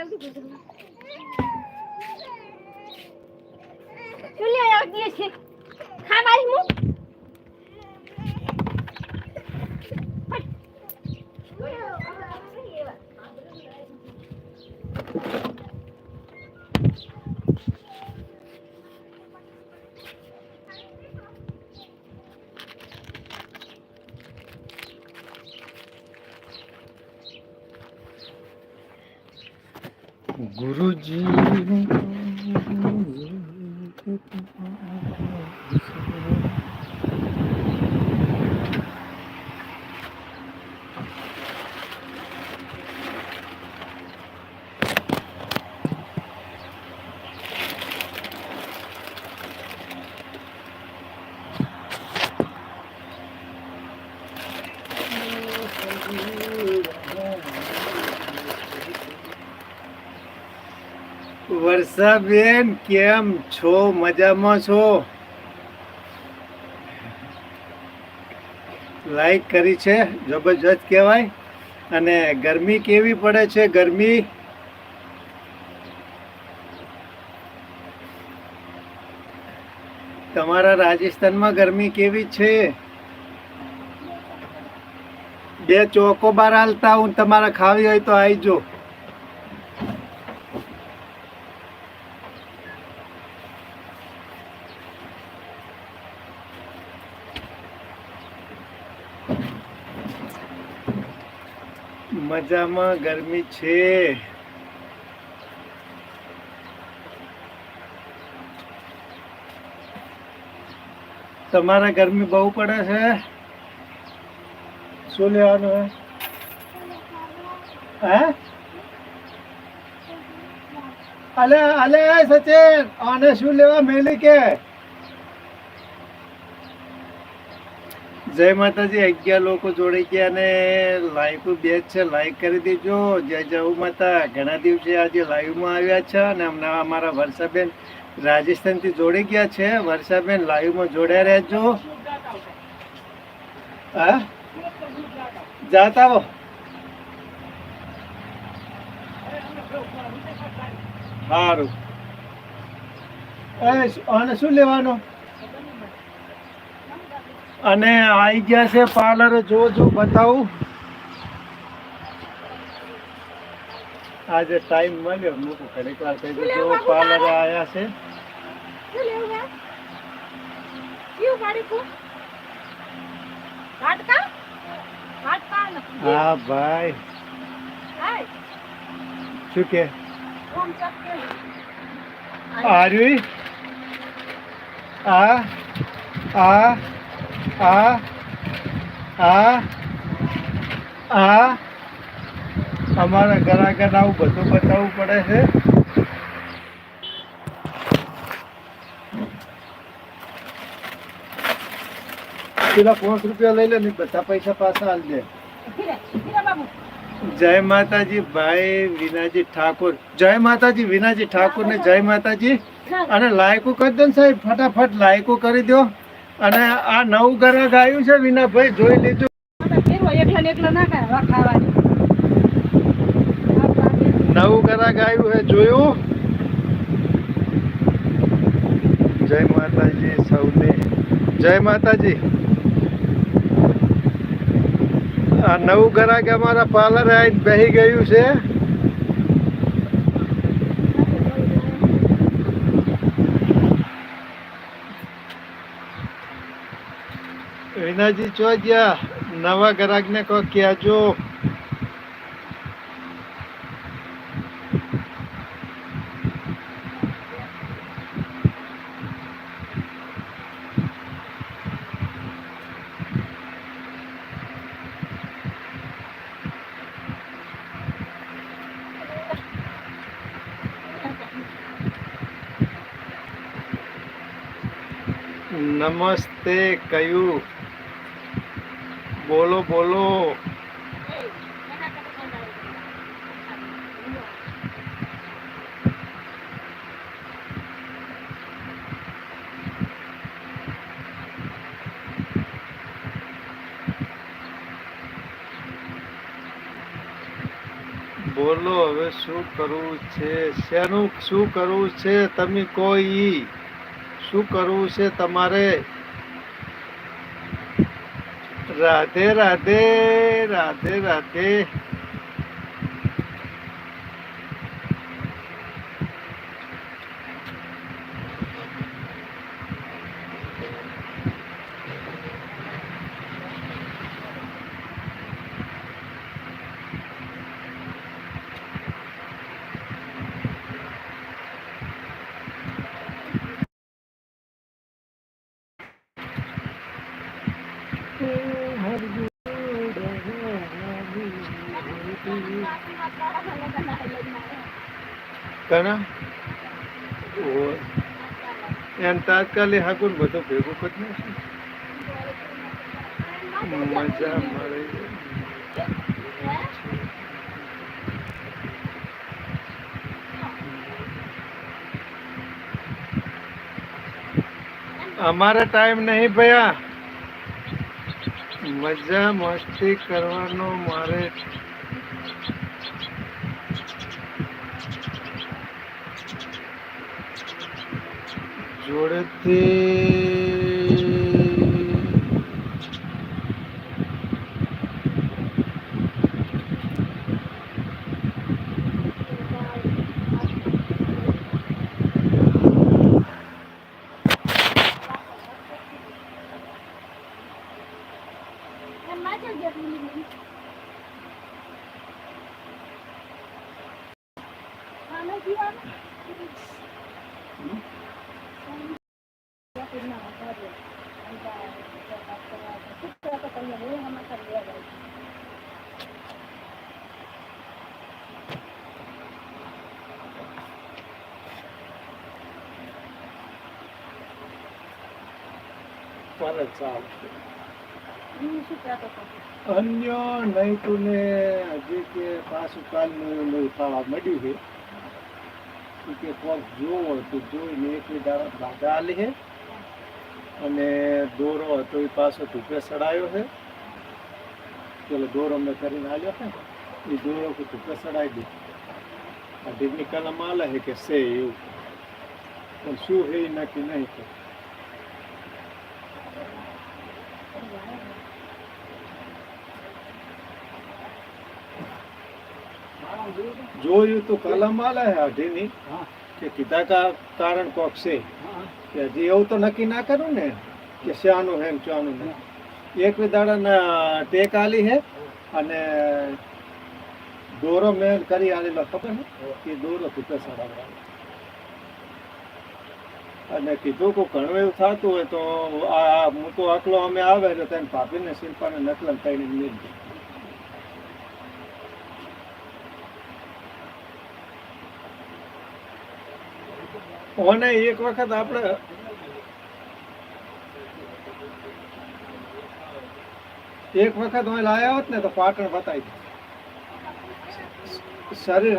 આવતી गुरु जी વર્ષાબેન, કેમ છો? મજામાં છો? લાઈક કરી છે, જબરજસ્ત કહેવાય. અને ગરમી કેવી પડે છે? ગરમી? તમારા રાજસ્થાનમાં ગરમી કેવી છે? બે ચોકો બાર હાલતા હું, તમારે ખાવી હોય તો આવજો મજામાં, ગરમી છે. તમારે ગરમી બહુ પડે છે? શું લેવાનું હે? અલે અલે, સચિન, આને શું લેવા મેલી કે? જય માતાજી, અગિયાર લોકો જોડે ગયા અને લાઈવ બે છે. લાઈક કરી દેજો. જય જય માતા. ઘણા દિવસે આજે લાઈવમાં આવ્યા છે અને હમણાં અમારા વર્ષાબેન રાજસ્થાનથી જોડી ગયા છે. વર્ષાબેન લાઈવમાં જોડ્યા રહેજો. હા? જાતા આવો સારું. અને શું લેવાનું? અને આવી ગયા છે પાર્લર. જો જો, બતાવું. આજે ટાઈમ મળ્યો. મૂકું ઘડીક વાર કહી જો પાર્લર આવ્યા છે. હા, ભાઈ. શું કે? આર્યુ? આ આ આ આ આ. અમારા ઘરાઘર આવું બધું બતાવવું પડે છે. પેલા પાંચ રૂપિયા લઈ લે ને બધા પૈસા પાછા બાબુ જય માતાજી ભાઈ વિનાજી ઠાકોર. જય માતાજી વિનાજી ઠાકોર ને જય માતાજી. અને લાયકો કરી દો ને સાહેબ, ફટાફટ લાયકો કરી દો. અને આ નવું ગ્રાહક આવ્યું છે વિનાભાઈ જોઈ લીધું. એકલા નવું ગ્રાહક આવ્યું હે જોયું? જય માતાજી સૌને. જય માતાજી. આ નવું ગ્રાહક અમારા પાર્લર આવીને બેસી ગયું છે? વિનાજી ચો ગયા નવા ગ્રાહકને કહો કહેજો નમસ્તે કયું? બોલો બોલો. બોલો, હવે શું કરવું છે? શેનું, શું કરવું છે? તમે કોઈ શું કરવું છે તમારે? રાધે રાધે રાધે રાધે. કણા એમ તાત્કાલિક હાકુન બધો ભેગો કરી મજા મળે અમારે ટાઈમ નહીં ભયા. મજા મસ્તી કરવાનો મારે കൊടുത്തേ ચાલે ચાલશે અન્ય નહીં તું ને હજી કે પાછું કાલનું એવું થવા મળ્યું છે. કે કોક જોવો તો જોઈને એક દાડા બાધા લે. અને દોરો હતો એ પાછો ધૂપે સડાયો છે. પેલો દોરો મેં કરીને આવ્યો છે એ દોરો ધૂપે સડાવી દીધો. આ ઢીકની કલમ આલે છે કે છે એવું. પણ શું છે એ નક્કી નહીં કે જોયું તો કલમ આલે છે અઢીની કે કીધા કા કારણ કોક છે. કે હજી એવું તો નક્કી ના કરું ને, કે શાનું હે ને શાનું હે એક દાડા ટેક આલી હે અને દોરો મેં કરી આલેલો. ખબર ને કે દોરો તૂટે સડાવવા અને કીધું કે ઘણું એવું થતું હોય તો આ મૂકો આકલો અમે આવે તો તેને ભાભીને શિલ્પાને નકલન કરીને મેળ ઓને એક વખત આપણે એક વખત હું લાયા હોત ને તો પાટણ બતાવી શરીર